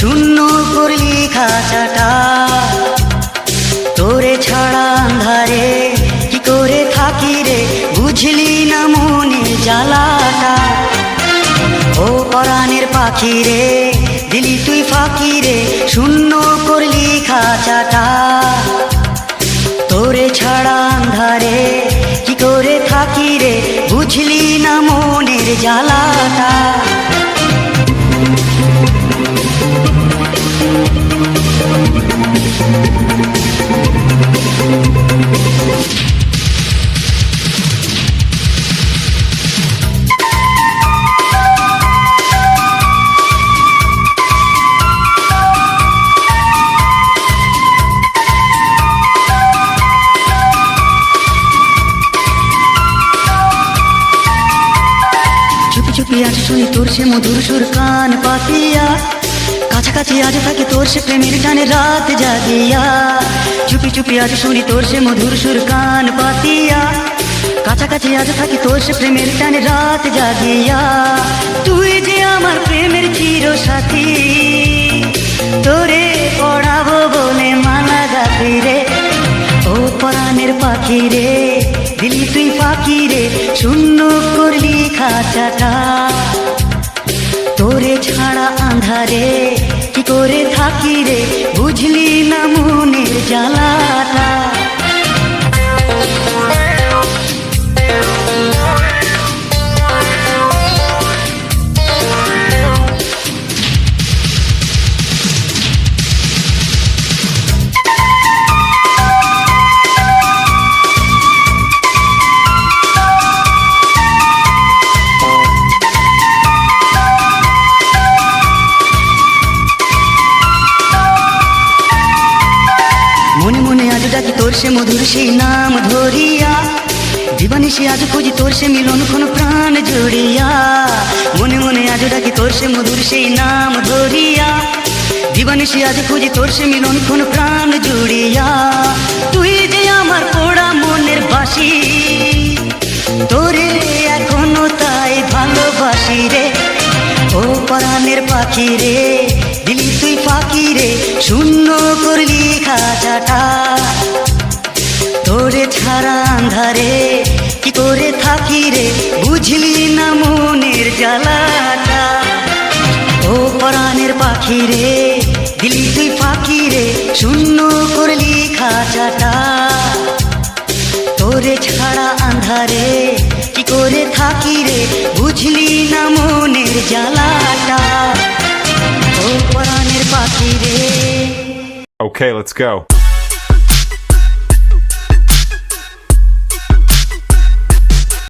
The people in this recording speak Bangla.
শূন্য করলি খাঁচাটা। তোরে ছাড়া আন্ধারে কি করে থাকি রে বুঝলি না মনে জ্বালাটা। ও পরাণের পাখি রে দিলি তুই ফাঁকি রে শূন্য করলি খাঁচাটা। তোরে ছাড়া আন্ধারে কি করে থাকি রে বুঝলি না মনের জ্বালাটা। চুপি আজ শুনি তোর সে মধুর সুর কান পাতিয়া। কাছাকাছি আজ থাকে তোর সে প্রেমের টানে রাত জাগিয়া। চুপি চুপি আজ শুনি তোর সে মধুর সুর কান পাতিয়া। কাছাকাছি আজ থাকি তোর সে প্রেমের টানে রাত জাগিয়া। তুই যে আমার প্রেমের চির সাথী তোরে পড়াবো বলে মালা গাতি রে। ও পরাণের পাখি রে, দিলি তুই পাখি রে, শূন্য করলি খাঁচাটা। তোরে ছাড়া আন্ধারে করে থাকি রে বুঝলি না মনের জ্বালাটা মনে মনে আজ ডাকি তোর সে মধুর সেই নাম ধরিয়া। দিবানি সে আজ খুঁজি তোর সে মিলন কোন প্রাণ জড়িয়া। মনে মনে আজ ডাকি তোর সে মধুর সেই নাম ধরিয়া। দিবানি সে আজ খুঁজি তোর সে মিলন কোন প্রাণ জুড়িয়া। তুই যে আমার পোড়া মনের বাসি, তোরে এখনও তাই ভালোবাসি রে। ও পরাণের পাখি রে। দিলি তুই পাখি রে শূন্য করলি খাঁচাটা। তোরে ছাড়া আন্ধারে কি করে থাকি রে বুঝলি না মনের জ্বালাটা। ও পরাণের পাখি রে দিলি তুই পাখি রে শূন্য করলি খাঁচাটা। তোরে ছাড়া আন্ধারে কি করে থাকি রে বুঝলি Okay, let's go.